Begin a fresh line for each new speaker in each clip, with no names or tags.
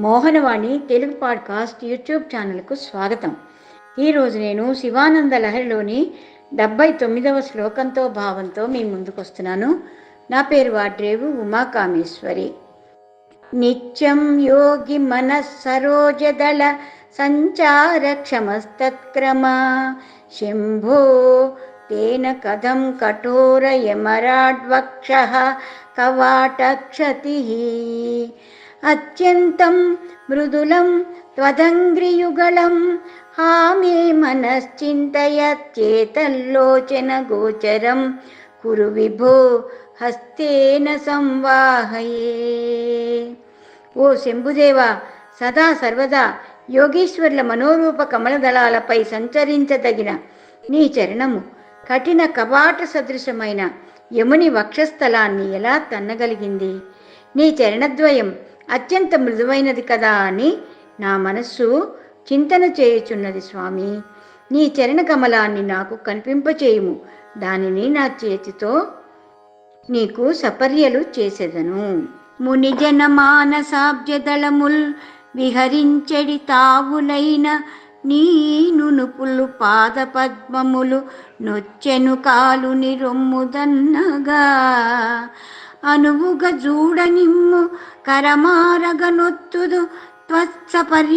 Mohanavani Telugu podcast YouTube ఛానల్కు స్వాగతం. ఈరోజు నేను శివానంద లహరిలోని డెబ్బై తొమ్మిదవ శ్లోకంతో భావంతో మీ ముందుకు వస్తున్నాను నా పేరు వాడ్రేవు ఉమాకామేశ్వరి. నిత్యం యోగి మనస్సరోజదళ సంచార క్షమస్తత్క్రమ. శంభో తేన కథం కఠోర యమరాడ్వక్ష కవాటక్షతి. అత్యంతం మృదులం త్వదంగ్రియుగళం. హామే మనశ్చింతయచ్చేతల్లోచన గోచరం. కురు విభో హస్తేన సంవాహయే. ఓ శంభుదేవ సదా సర్వదా యోగీశ్వర్ల మనోరూప కమలదళాలపై సంచరించదగిన నీ చరణము కఠిన కవాట సదృశమైన యముని వక్షస్థలాన్ని ఎలా తన్నగలిగింది? నీ చరణద్వయం అత్యంత మృదువైనది కదా అని నా మనస్సు చింతన చేయుచున్నది స్వామి. నీ చరణ కమలాన్ని నాకు కనిపింపచేయుము. దానిని నా చేతితో నీకు సపర్యలు చేసేదను. మునిజన మానసాబ్జదళముల్ విహరించెడి తావులైన నీనునుపులు పాద పద్మములు నొచ్చెను కాలుని రొమ్ముదన్నగా. అనువుగ జూడనిమ్ము కరమారగనొత్తుదు త్వత్సపర్యనాతనువును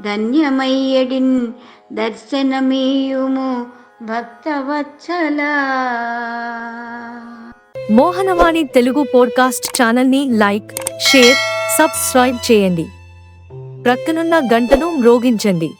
ధన్యమయ్యడిన్ దర్శనమీయుము భక్తవత్సల.
మోహనవాణి తెలుగు పోడ్కాస్ట్ ఛానల్ని లైక్ షేర్ సబ్స్క్రైబ్ చేయండి. ప్రక్కనున్న గంటను మ్రోగించండి.